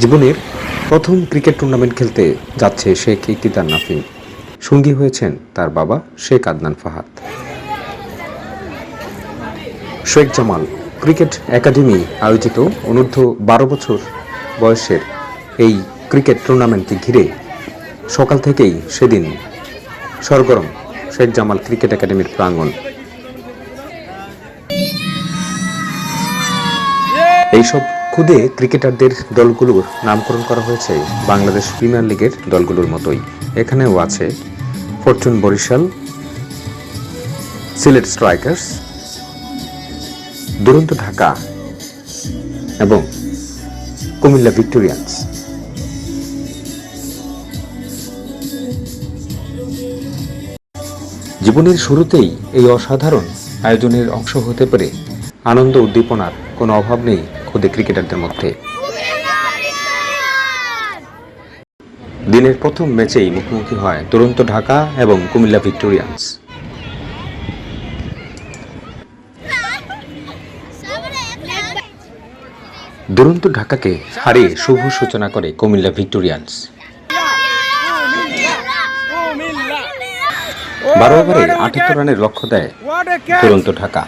জীবনের প্রথম cricket tournament খেলতে যাচ্ছে শেখ ইকতিদার নাফিম। সঙ্গী হয়েছেন তার বাবা শেখ আদনান ফাহাদ। শেখ জামাল ক্রিকেট একাডেমি আয়োজিত অনূর্ধ্ব বারো বছর বয়সের এই ক্রিকেট টুর্নামেন্টকে ঘিরে সকাল থেকেই সেদিন সরগরম শেখ জামাল ক্রিকেট একাডেমির প্রাঙ্গণ। এইসব খুদে ক্রিকেটারদের দলগুলোর নামকরণ করা হয়েছে বাংলাদেশ প্রিমিয়ার লিগের দলগুলোর মতোই। এখানেও আছে ফরচুন বরিশাল, সিলেট স্ট্রাইকার্স, দুরন্ত ঢাকা এবং কুমিল্লা ভিক্টোরিয়ান্স। জীবনের শুরুতেই এই অসাধারণ আয়োজনের অংশ হতে পেরে আনন্দ, উদ্দীপনার কোনো অভাব নেই খুদে ক্রিকেটারদের মধ্যে। দিনের প্রথম ম্যাচেই মুখোমুখি হয় দুরন্ত ঢাকা এবং কুমিল্লা ভিক্টোরিয়ান্স। দুরন্ত ঢাকাকে হারিয়ে শুভ সূচনা করে কুমিল্লা ভিক্টোরিয়ান্স। বারো ওভারে আটাত্তর রানের লক্ষ্য দেয় দুরন্ত ঢাকা।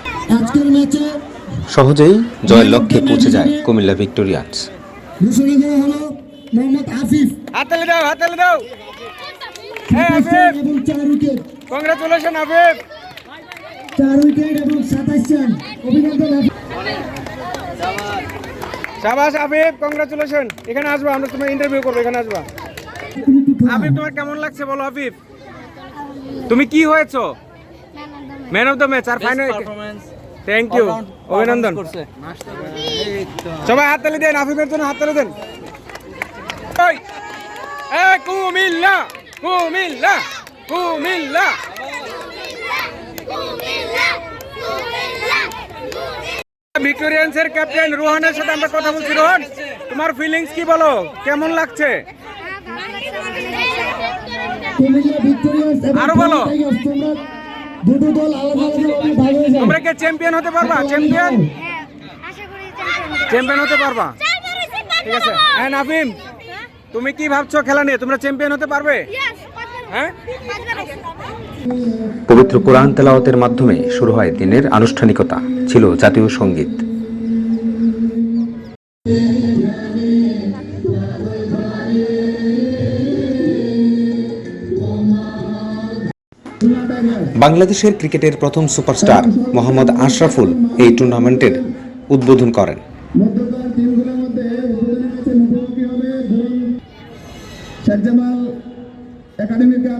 সহজেই জয়ের লক্ষ্যে পৌঁছে যায় কুমিল্লা ভিক্টোরিয়ান্স। হ্যাঁ চার উইকেট কংগ্রাচুলেশন এখানে আসবা আমরা তোমার ইন্টারভিউ করব এখানে আসবা। আফিফ তোমার কেমন লাগছে বলো আফিফ তুমি কি হয়েছো? ম্যান অফ দ্য ম্যাচ আর ফাইনাল থ্যাংক ইউ অভিনন্দন সবাই হাততালি দেন আফিফের জন্য হাততালি দেন। কুমিল্লা কুমিল্লা কুমিল্লা। ভিক্টোরিয়ান্সের ক্যাপ্টেন রোহনের সাথে আমরা কথা বলছি। রোহন তোমার ফিলিংস কি বলো? কেমন লাগছে? এবং আরও বলো। দুটো দল আলাদা আলাদা ভাগ হয়ে যায়। তোমরা কি চ্যাম্পিয়ন হতে পারবা? চ্যাম্পিয়ন চ্যাম্পিয়ন হতে পারবা? ঠিক আছে। হ্যাঁ নাফিম তুমি কি ভাবছ খেলা নিয়ে? তোমরা চ্যাম্পিয়ন হতে পারবে? হ্যাঁ? পবিত্র কোরআন তেলাওয়াতের মাধ্যমে শুরু হয় দিনের আনুষ্ঠানিকতা। ছিল জাতীয় সংগীত। বাংলাদেশের ক্রিকেটের প্রথম সুপারস্টার মোহাম্মদ আশরাফুল এই টুর্নামেন্টের উদ্বোধন করেন।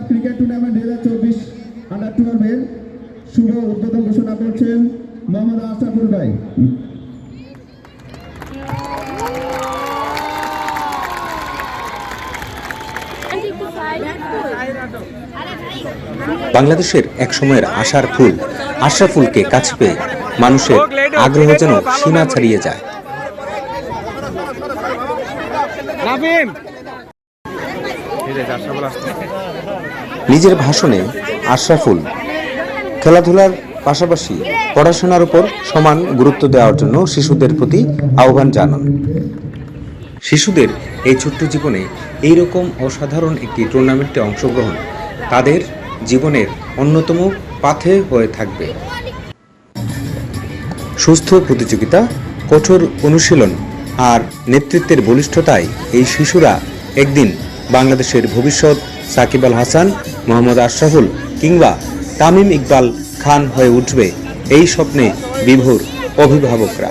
ক্রিকেট হাজার চব্বিশ শুভ উদ্বোধন ঘোষণা করছেন মোহাম্মদ আশরাফুল ভাই। বাংলাদেশের এক সময়ের আশার ফুল আশরাফুলকে কাছে পেয়ে মানুষের আগ্রহ যেন সীমা ছাড়িয়ে যায়। নিজের ভাষণে আশরাফুল খেলাধুলার পাশাপাশি পড়াশোনার উপর সমান গুরুত্ব দেওয়ার জন্য শিশুদের প্রতি আহ্বান জানান। শিশুদের এই ছোট্ট জীবনে এই রকম অসাধারণ একটি টুর্নামেন্টে অংশগ্রহণ তাদের জীবনের অন্যতম পাথে হয়ে থাকবে। সুস্থ প্রতিযোগিতা, কঠোর অনুশীলন আর নেতৃত্বের বলিষ্ঠতায় এই শিশুরা একদিন বাংলাদেশের ভবিষ্যৎ সাকিব আল হাসান, মোহাম্মদ আশরাফুল কিংবা তামিম ইকবাল খান হয়ে উঠবে এই স্বপ্নে বিভোর অভিভাবকরা।